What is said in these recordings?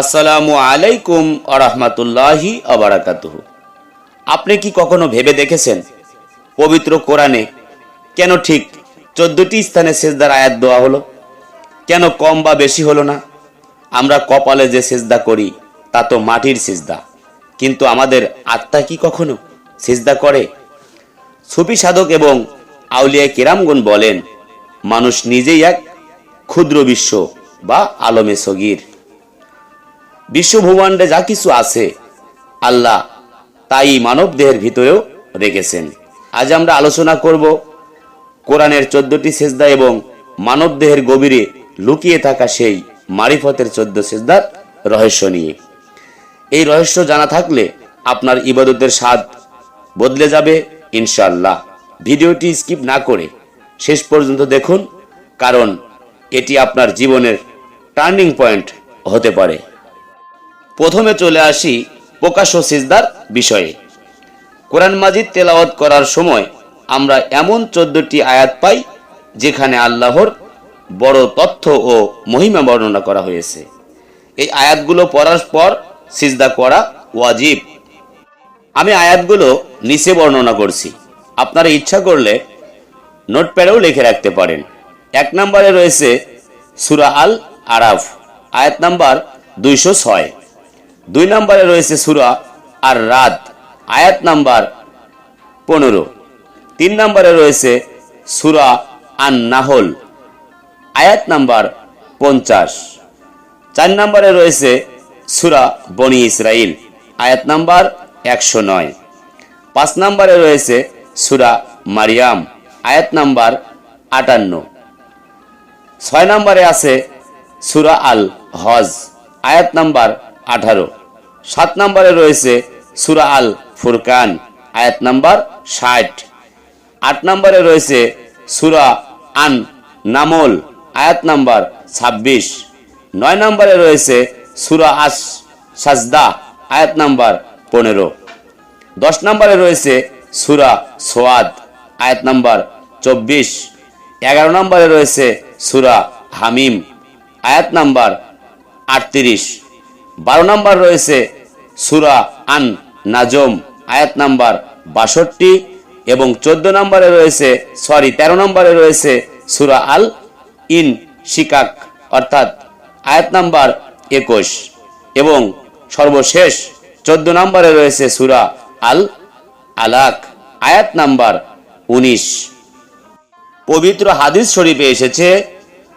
আসসালামু আলাইকুম আরহামাতুল্লাহি আবারাকাতুহ আপনি কি কখনো ভেবে দেখেছেন, পবিত্র কোরআনে কেন ঠিক চোদ্দটি স্থানে সেজদার আয়াত দেওয়া হলো? কেন কম বা বেশি হলো না? আমরা কপালে যে সেজদা করি, তা তো মাটির সেজদা। কিন্তু আমাদের আত্মা কি কখনো সেজদা করে? সুফি সাধক এবং আউলিয়া কিরামগুন বলেন, মানুষ নিজেই এক ক্ষুদ্র বিশ্ব বা আলমে সগির। বিশ্বভূমাণ্ডে যা কিছু আছে, আল্লাহ তাই মানব দেহের ভিতরেও রেখেছেন। আজ আমরা আলোচনা করব কোরআনের চোদ্দটি সেজদা এবং মানব দেহের গভীরে লুকিয়ে থাকা সেই মারিফতের চোদ্দ সেজদার রহস্য নিয়ে। এই রহস্য জানা থাকলে আপনার ইবাদতের স্বাদ বদলে যাবে ইনশাল্লাহ ভিডিওটি স্কিপ না করে শেষ পর্যন্ত দেখুন, কারণ এটি আপনার জীবনের টার্নিং পয়েন্ট হতে পারে। প্রথমে চলে আসি প্রকাশ্য সিজদার বিষয়ে। কোরআন মাজিদ তেলাওয়াত করার সময় আমরা এমন চোদ্দটি আয়াত পাই, যেখানে আল্লাহর বড় তথ্য ও মহিমা বর্ণনা করা হয়েছে। এই আয়াতগুলো পড়ার পর সিজদা করা ওয়াজিব। আমি আয়াতগুলো নিচে বর্ণনা করছি। আপনারা ইচ্ছা করলে নোটপ্যাডেও লিখে রাখতে পারেন। এক নম্বরে রয়েছে সুরা আল আরাফ আয়াত নাম্বার দুইশো ছয়। দুই নম্বরে রয়েছে সুরা আর রাত, আয়াত নাম্বার পনেরো। তিন নম্বরে রয়েছে সুরা আন নাহল, আয়াত নাম্বার পঞ্চাশ। চার নম্বরে রয়েছে সুরা বনি ইসরাইল, আয়াত নাম্বার একশো নয়। পাঁচ নম্বরে রয়েছে সুরা মারিয়াম, আয়াত নাম্বার আটান্ন। ছয় নম্বরে আছে সুরা আল হজ, আয়াত নাম্বার আঠারো। সাত নম্বরে রয়েছে সুরা আল ফুরকান, আয়াত নাম্বার ষাট। আট নম্বরে রয়েছে সুরা আন নামল, আয়াত নাম্বার ছাব্বিশ। নয় নম্বরে রয়েছে সুরা আস সাজদা, আয়াত নাম্বার পনেরো। দশ নম্বরে রয়েছে সুরা সোয়াদ, আয়াত নাম্বার চব্বিশ। এগারো নম্বরে রয়েছে সুরা হামিম, আয়াত নাম্বার আটত্রিশ। বারো নম্বর রয়েছে সুরা আন নাজম, আয়াত নাম্বার বাষট্টি এবং চোদ্দ নম্বরে রয়েছে সরি তেরো নম্বরে রয়েছে সুরা আল ইন শিকাক, অর্থাৎ আয়াত নাম্বার একুশ এবং সর্বশেষ চোদ্দ নম্বরে রয়েছে সুরা আল আলাক, আয়াত নাম্বার উনিশ। পবিত্র হাদিস শরীফে এসেছে,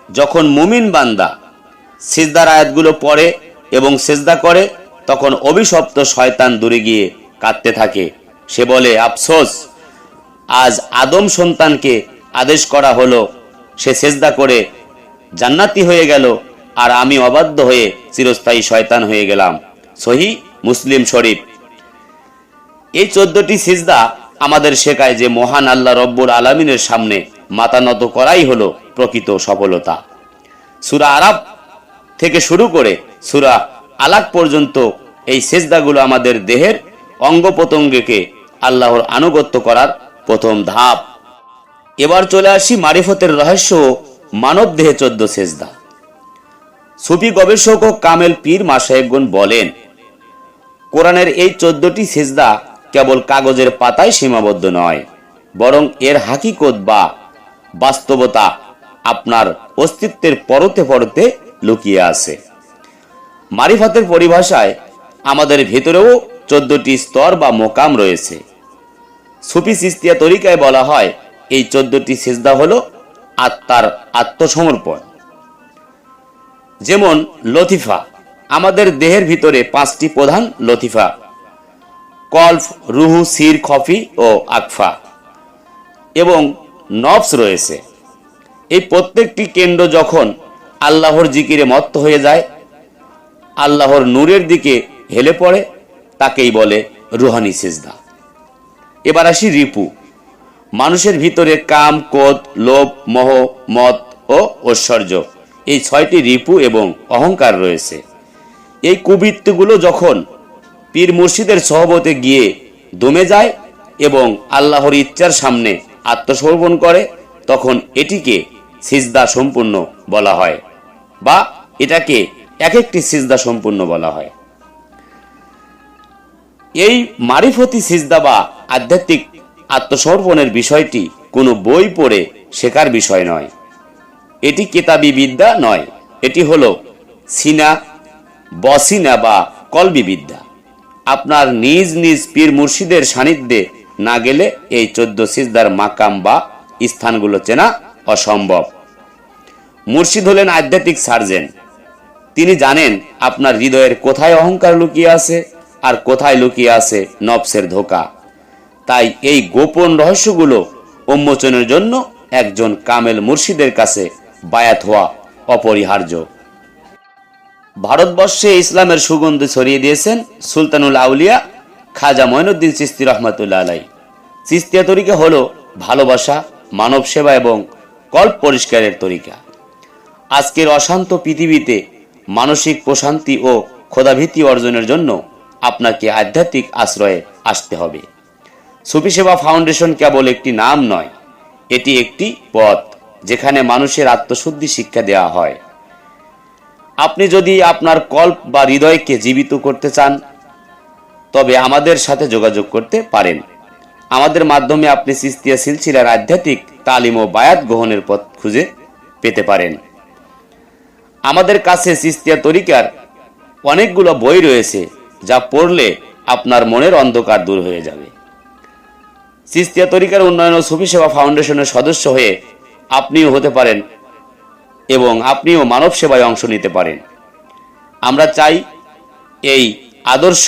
যখন মুমিন বান্দা সিজদার আয়াতগুলো পড়ে এবং সেজদা করে, তখন অভিশপ্ত শয়তান দূরে গিয়ে কাঁদতে থাকে। সে বলে, আফসোস, আজ আদম সন্তানকে আদেশ করা হলো, সে সেজদা করে জান্নাতি হয়ে গেল, আর আমি অবাধ্য হয়ে চিরস্থায়ী শয়তান হয়ে গেলাম। সহি মুসলিম শরীফ। এই চোদ্দটি সিজদা আমাদের শেখায় যে মহান আল্লাহ রব্বুল আলমিনের সামনে মাথা নত করাই হলো প্রকৃত সফলতা। সুরা আরব থেকে শুরু করে সুরা আলাক পর্যন্ত এই সেজদাগুলো আমাদের দেহের অঙ্গ প্রত্যঙ্গকে আল্লাহর আনুগত্য করার প্রথম ধাপ। এবার চলে আসি মারিফতের রহস্য মানব দেহে চোদ্দ সেজদা। সুফি গবেষক ও কামেল পীর মাসাহেবগুন বলেন, কোরআনের এই চোদ্দটি সেজদা কেবল কাগজের পাতায় সীমাবদ্ধ নয়, বরং এর হাকিকত বা বাস্তবতা আপনার অস্তিত্বের পরতে পরতে লুকিয়ে আছে। মারিফাতের পরিভাষায় আমাদের ভেতরেও চোদ্দটি স্তর বা মোকাম রয়েছে। সুফি সিস্তিয়া তরিকায় বলা হয়, এই চোদ্দটি সেজদা হলো আত্মার আত্মসমর্পণ। যেমন লতিফা, আমাদের দেহের ভিতরে পাঁচটি প্রধান লতিফা, কলফ, রুহু, সির, খফি ও আকফা এবং নবস রয়েছে। এই প্রত্যেকটি কেন্দ্র যখন আল্লাহর জিকিরে মত্ত হয়ে যায় আল্লাহর নূরের দিকে হেলে পড়ে, তাকেই বলে রুহানি সেজদা। এবার আসি রিপু। মানুষের ভিতরে কাম কোদ লোভ, মহ, মত ও ঐশ্বর্য, এই ছয়টি রিপু এবং অহংকার রয়েছে। এই কুবৃত্তিগুলো যখন পীর মুর্শিদের সহবতে গিয়ে দমে যায় এবং আল্লাহর ইচ্ছার সামনে আত্মসমর্পণ করে, তখন এটিকে সিজদা সম্পূর্ণ বলা হয় বা এটাকে এক একটি সিজদা সম্পূর্ণ বলা হয়। এই মারিফতি সিজদা বা আধ্যাত্মিক আত্মসমর্পণের বিষয়টি কোনো বই পড়ে শেখার বিষয় নয়। এটি কেতাবি বিদ্যা নয়, এটি হলো সিনা, বসিনা বা কলবি বিদ্যা। আপনার নিজ নিজ পীর মুর্শিদের সান্নিধ্যে না গেলে এই চোদ্দ সিজদার মাকাম বা স্থানগুলো চেনা অসম্ভব। মুর্শিদ হলেন আধ্যাত্মিক সার্জেন। তিনি জানেন আপনার হৃদয়ের কোথায় অহংকার লুকিয়ে আছে আর কোথায় লুকিয়ে আছে নবসের ধোকা। তাই এই গোপন রহস্যগুলো উন্মোচনের জন্য একজন কামেল মুর্শিদের কাছে বায়াত হওয়া অপরিহার্য। ভারতবর্ষে ইসলামের সুগন্ধ ছড়িয়ে দিয়েছেন সুলতানুল আউলিয়া খাজা মঈনুদ্দিন চিস্তি রহমতুল্লাহ আলাই। চিস্তিয়া তরিকা হল ভালোবাসা মানব সেবা এবং কল্প পরিষ্কারের তরিকা। আজকের অশান্ত পৃথিবীতে মানসিক প্রশান্তি ও ক্ষোধাভীতি অর্জনের জন্য আপনাকে আধ্যাত্মিক আশ্রয়ে আসতে হবে। সুফি সেবা ফাউন্ডেশন কেবল একটি নাম নয়, এটি একটি পথ যেখানে মানুষের আত্মশুদ্ধি শিক্ষা দেওয়া হয়। আপনি যদি আপনার কল্প বা হৃদয়কে জীবিত করতে চান, তবে আমাদের সাথে যোগাযোগ করতে পারেন। আমাদের মাধ্যমে আপনি সিস্তিয়া সিলসিলার আধ্যাত্মিক তালিম ও বায়াত গ্রহণের পথ খুঁজে পেতে পারেন। আমাদের কাছে সিস্তিয়া তরিকার অনেকগুলো বই রয়েছে, যা পড়লে আপনার মনের অন্ধকার দূর হয়ে যাবে। সিস্তিয়া তরিকার উন্নয়ন ও সুফি সেবা ফাউন্ডেশনের সদস্য হয়ে আপনিও হতে পারেন এবং আপনিও মানব সেবায় অংশ নিতে পারেন। আমরা চাই এই আদর্শ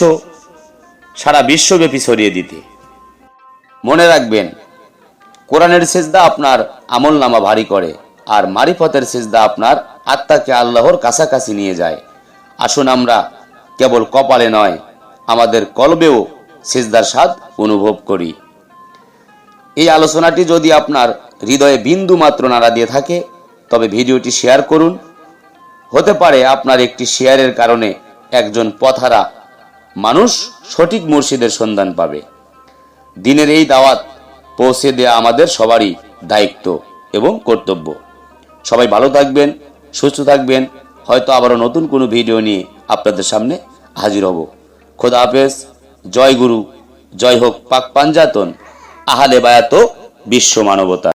সারা বিশ্বব্যাপী ছড়িয়ে দিতে। মনে রাখবেন, কোরআনের সেজদা আপনার আমল নামা ভারী করে। আর মারিফতের সেজদা আপনার আত্মাকে আল্লাহর কাছাকাছি নিয়ে যায়। আসুন আমরা কেবল কপালে নয়, আমাদের কলবেও সেজদার স্বাদ অনুভব করি। এই আলোচনাটি যদি আপনার হৃদয়ে বিন্দু মাত্র নাড়া দিয়ে থাকে, তবে ভিডিওটি শেয়ার করুন। হতে পারে আপনার একটি শেয়ারের কারণে একজন পথারা মানুষ সঠিক মুর্শিদের সন্ধান পাবে। দিনের এই দাওয়াত পৌঁছে দেয়া আমাদের সবারই দায়িত্ব এবং কর্তব্য। সবাই ভালো থাকবেন, সুস্থ থাকবেন। হয়তো আবারও নতুন কোনো ভিডিও নিয়ে আপনাদের সামনে হাজির হব। খোদা হাফেজ, জয় গুরু, জয় হোক পাক পাঞ্জাতন, আহালে বায়াত বিশ্ব মানবতা।